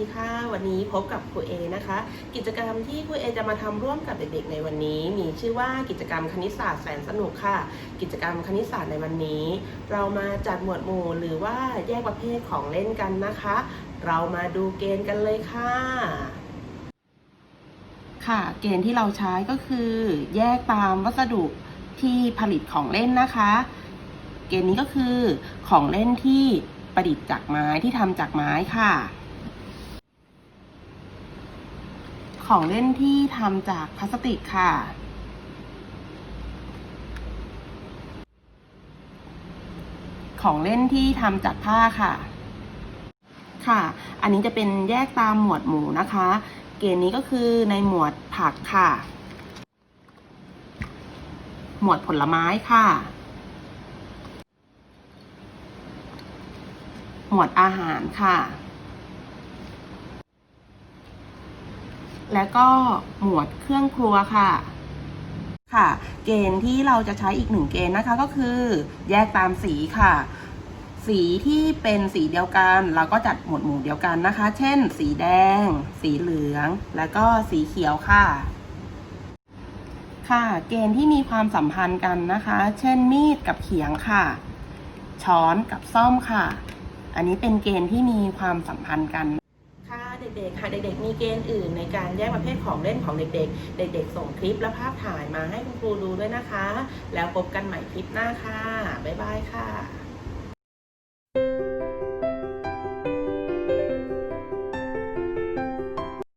ีค่ะวันนี้พบกับครูเอนะคะ กิจกรรมที่ครูเอจะมาทำร่วมกับเด็กๆในวันนี้ มีชื่อว่ากิจกรรมคณิตศาสตร์แสนสนุกค่ะ กิจกรรมคณิตศาสตร์ในวันนี้ เรามาจัดหมวดหมู่หรือว่าแยกประเภทของเล่นกันนะคะ เรามาดูเกณฑ์กันเลยค่ะค่ะ เกณฑ์ที่เราใช้ก็คือ แยกตามวัสดุที่ผลิตของเล่นนะคะ เกณฑ์นี้ก็คือของเล่นที่ประดิษฐ์จากไม้ที่ทำจากไม้ค่ะ ของเล่นที่ทำจากพลาสติกค่ะ ของเล่นที่ทำจากผ้าค่ะ ค่ะ อันนี้จะเป็นแยกตามหมวดหมู่นะคะ เกณฑ์นี้ก็คือในหมวดผักค่ะ หมวดผลไม้ค่ะ หมวดอาหารค่ะ แล้วก็หมวดเครื่องครัวค่ะ ค่ะ เกณฑ์ที่เราจะใช้อีกหนึ่งเกณฑ์นะคะก็คือ แยกตามสีค่ะ สีที่เป็นสีเดียวกัน เราก็จัดหมวดหมู่เดียวกันนะคะ เช่น สีแดง สีเหลือง แล้วก็สีเขียวค่ะค่ะเกณฑ์ที่มีความสัมพันธ์กันนะคะ เช่นมีดกับเขียงค่ะ ช้อนกับซ่อมค่ะ อันนี้เป็นเกณฑ์ที่มีความสัมพันธ์กัน เด็กๆค่ะเด็กๆ มีเกณฑ์อื่นในการแยกประเภทของเล่นของเด็กๆ เด็กๆ ส่งคลิปและภาพถ่ายมาให้คุณครูดูด้วยนะคะ แล้วพบกันใหม่คลิปหน้าค่ะ บ๊ายบายค่ะ